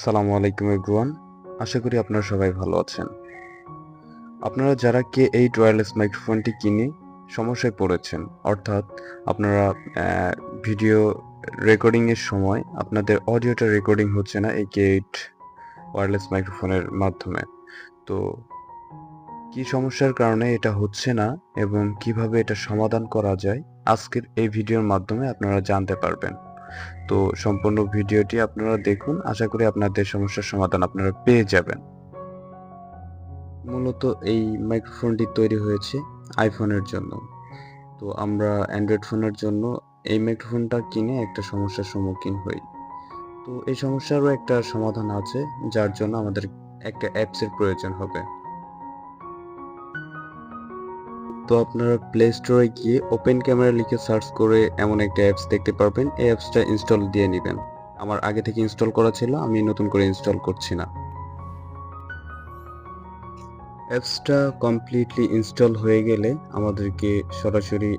আসসালামু আলাইকুম এভরিওয়ান। আশা করি আপনারা সবাই ভালো আছেন। আপনারা যারা কে এইট ওয়্যারলেস মাইক্রোফোনটি কিনে সমস্যায় পড়েছেন, অর্থাৎ আপনারা ভিডিও রেকর্ডিংয়ের সময় আপনাদের অডিওটা রেকর্ডিং হচ্ছে না এই কে এইট ওয়্যারলেস মাইক্রোফোনের মাধ্যমে। তো কি সমস্যার কারণে এটা হচ্ছে না এবং কীভাবে এটা সমাধান করা যায়, আজকের এই ভিডিওর মাধ্যমে আপনারা জানতে পারবেন। তো সম্পূর্ণ ভিডিওটি আপনারা দেখুন। আশা করি আপনাদের সমস্যার সমাধান আপনারা পেয়ে যাবেন। মূলত এই মাইক্রোফোনটি তৈরি হয়েছে আইফোনের জন্য। তো আমরা অ্যান্ড্রয়েড ফোনের জন্য এই মাইক্রোফোনটা কিনে একটা সমস্যার সম্মুখীন হই। তো এই সমস্যারও একটা সমাধান আছে, যার জন্য আমাদের একটা অ্যাপসের প্রয়োজন হবে। তো আপনারা প্লে স্টোরে গিয়ে ওপেন ক্যামেরা লিখে সার্চ করে এমন একটা অ্যাপস দেখতে পারবেন। এই অ্যাপসটা ইনস্টল দিয়ে নেবেন। আমার আগে থেকে ইনস্টল করা ছিল, আমি নতুন করে ইনস্টল করছি না। অ্যাপসটা কমপ্লিটলি ইনস্টল হয়ে গেলে আমাদেরকে সরাসরি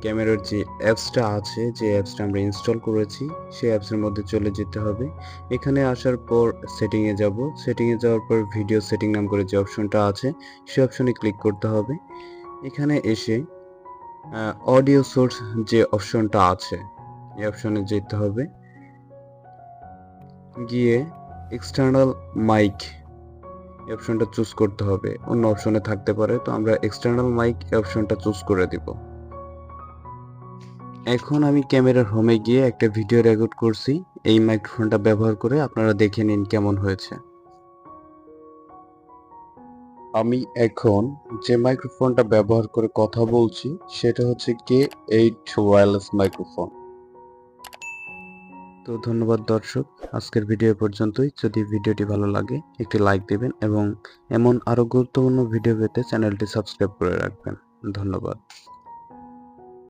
ক্যামেরার যে অ্যাপসটা আছে, যে অ্যাপসটা আমরা ইনস্টল করেছি, সেই অ্যাপসের মধ্যে চলে যেতে হবে। এখানে আসার পর সেটিংয়ে যাব। সেটিংয়ে যাওয়ার পর ভিডিও সেটিং নাম করে যে অপশনটা আছে, সেই অপশনে ক্লিক করতে হবে। এখানে এসে অডিও সোর্স যে অপশনটা আছে, এই অপশনে যেতে হবে। গিয়ে এক্সটার্নাল মাইক এই অপশনটা চুজ করতে হবে। অন্য অপশনে থাকতে পারে, তো আমরা এক্সটার্নাল মাইক এই অপশনটা চুজ করে দিব। এখন আমি ক্যামেরার হোমে গিয়ে একটা ভিডিও রেকর্ড করছি। এই মাইক্রোফোনটা ব্যবহার করে আপনারা দেখে নিন কেমন হয়েছে। আমি এখন যে মাইক্রোফোনটা ব্যবহার করে কথা বলছি, সেটা হচ্ছে কে এইট ওয়্যারলেস মাইক্রোফোন তো ধন্যবাদ দর্শক, আজকের ভিডিও পর্যন্তই। যদি ভিডিওটি ভালো লাগে, একটি লাইক দেবেন এবং এমন আরও গুরুত্বপূর্ণ ভিডিও পেতে চ্যানেলটি সাবস্ক্রাইব করে রাখবেন। ধন্যবাদ।